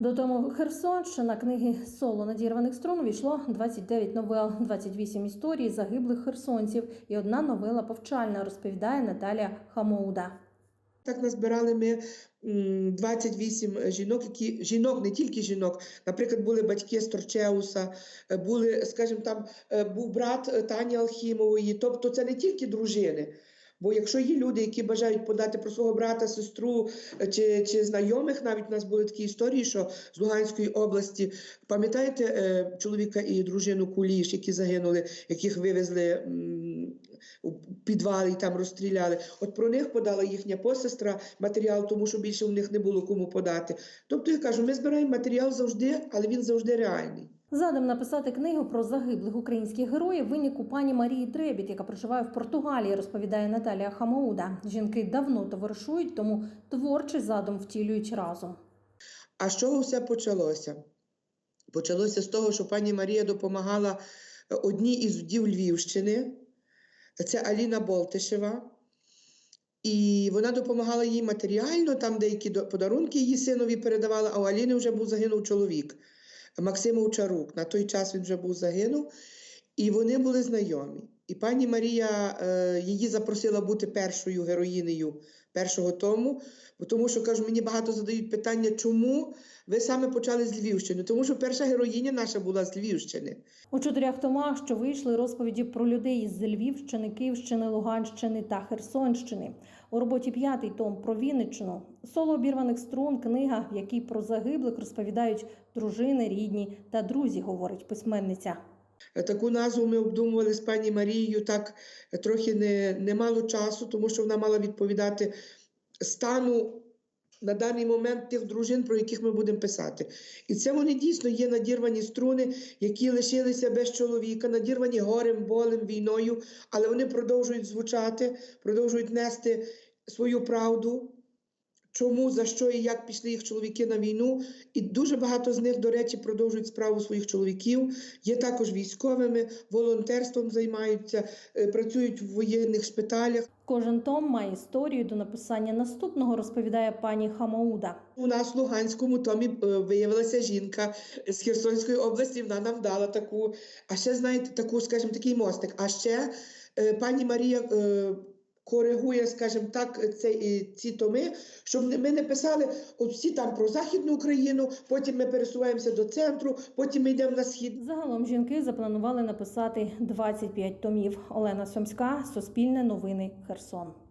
До тому Херсонщина книги соло надірваних струн увійшло 29 новел, 28 історій загиблих херсонців і одна новела повчальна, розповідає Наталія Хамоуда. Так назбирали ми м, 28 жінок, які жінок, не тільки жінок. Наприклад, були батьки Сторчеуса, е, були, скажімо, там е, був брат е, Тані Алхімової. Тобто це не тільки дружини. Бо якщо є люди, які бажають подати про свого брата, сестру е, чи, чи знайомих, навіть у нас були такі історії, що з Луганської області, пам'ятаєте е, чоловіка і дружину Куліш, які загинули, яких вивезли у підвал і там розстріляли. От про них подала їхня посестра матеріал, тому що більше у них не було кому подати. Тобто я кажу, ми збираємо матеріал завжди, але він завжди реальний. Задум написати книгу про загиблих українських героїв винік у пані Марії Дребіт, яка проживає в Португалії, розповідає Наталія Хамоуда. Жінки давно товаришують, тому творчий задум втілюють разом. А з чого все почалося? Почалося з того, що пані Марія допомагала е, одній із вдів Львівщини, це Аліна Болтишева. І вона допомагала їй матеріально, там деякі подарунки її синові передавала, а у Аліни вже був загинув чоловік Максим Овчарук. На той час він вже був загинув, і вони були знайомі. І пані Марія е, її запросила бути першою героїнею першого тому, бо тому що кажу, мені багато задають питання, чому ви саме почали з Львівщини? Тому що перша героїня наша була з Львівщини. У чотирьох томах, що вийшли розповіді про людей із Львівщини, Київщини, Луганщини та Херсонщини. У роботі п'ятий том про Вінниччину. Соло обірваних струн, книга, в якій про загиблих розповідають дружини, рідні та друзі, говорить письменниця. Таку назву ми обдумували з пані Марією так трохи не, не мало часу, тому що вона мала відповідати стану на даний момент тих дружин, про яких ми будемо писати. І це вони дійсно є надірвані струни, які лишилися без чоловіка, надірвані горем, болем, війною, але вони продовжують звучати, продовжують нести свою правду. Чому, за що і як пішли їх чоловіки на війну, і дуже багато з них, до речі, продовжують справу своїх чоловіків. Є також військовими, волонтерством займаються, е, працюють в воєнних шпиталях. Кожен том має історію до написання наступного, розповідає пані Хамоуда. У нас в Луганському томі е, виявилася жінка з Херсонської області. Вона нам дала таку, а ще знаєте, таку, скажімо, такий мостик. А ще е, пані Марія. Е, Коригує, скажімо так, це, і ці томи, щоб ми не писали от всі там про Західну Україну, потім ми пересуваємося до центру, потім ми йдемо на схід. Загалом жінки запланували написати 25 томів. Олена Сомська, Суспільне новини, Херсон.